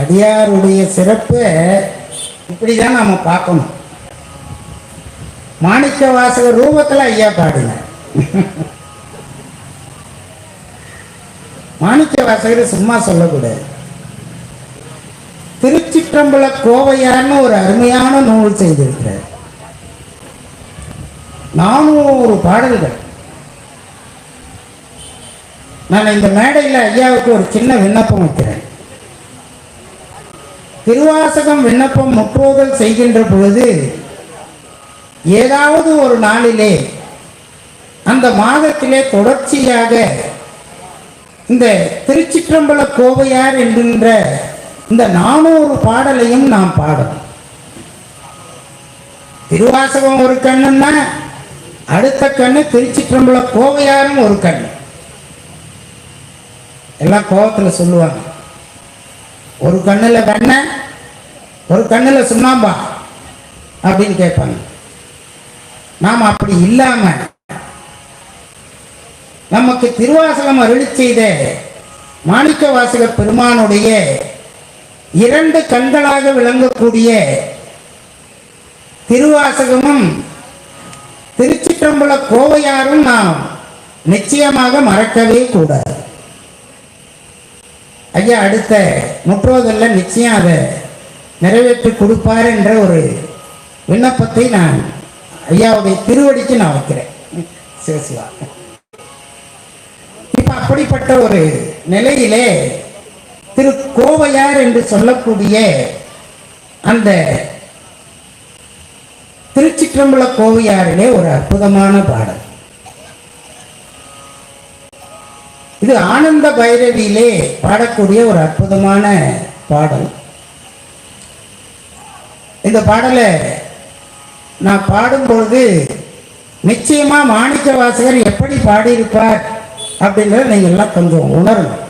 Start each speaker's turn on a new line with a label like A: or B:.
A: அடியாருடைய சிறப்பை இப்படிதான் நாம பார்க்கணும். மாணிக்க வாசகர் ரூபத்துல ஐயா பாடுங்க மாணிக்க வாசகர் சும்மா சொல்லக்கூடாது. திருச்சிற்றம்பல கோவையார்னு ஒரு அருமையான நூல் செய்திருக்கிறார். நானூறு பாடல்கள். நான் இந்த மேடையில் ஐயாவுக்கு ஒரு சின்ன விண்ணப்பம் வைக்கிறேன். திருவாசகம் விண்ணப்பம் முற்றோதல் செய்கின்ற பொழுது ஏதாவது ஒரு நாளிலே அந்த மாதத்திலே தொடர்ச்சியாக இந்த திருச்சிற்றம்பல கோவையார் என்கின்ற இந்த நானூறு பாடலையும் நாம் பாடணும். திருவாசகம் ஒரு கண்ணுன்னா அடுத்த கண்ணு திருச்சிற்றம்பல கோவையாரும் ஒரு கண் எல்லாம் கோவத்தில் சொல்லுவாங்க. ஒரு கண்ணில் வெண்ணெய் ஒரு கண்ணில் சுண்ணாம்பா அப்படின்னு கேட்பாங்க. நாம் அப்படி இல்லாமல் நமக்கு திருவாசகம் அருளி செய்த மாணிக்க வாசக பெருமானுடைய இரண்டு கண்களாக விளங்கக்கூடிய திருவாசகமும் திருச்சிற்றம்பல கோவையாரும் நாம் நிச்சயமாக மறக்கவே கூடாது. ஐயா அடுத்த முற்றோதல்ல நிச்சயம் அதை நிறைவேற்றி கொடுப்பார் என்ற ஒரு விண்ணப்பத்தை நான் ஐயாவுடைய திருவடிக்கு நான் வைக்கிறேன். சிவசிவா இப்ப அப்படிப்பட்ட ஒரு நிலையிலே திரு கோவையார் என்று சொல்லக்கூடிய அந்த திருச்சிற்றம்பல கோவையாரிலே ஒரு அற்புதமான பாடல். இது ஆனந்த பைரவியிலே பாடக்கூடிய ஒரு அற்புதமான பாடல். இந்த பாடலை நான் பாடும்பொழுது நிச்சயமாக மாணிக்க வாசகர் எப்படி பாடியிருப்பார் அப்படின்றத நீங்க எல்லாம் கொஞ்சம் உணரணும்.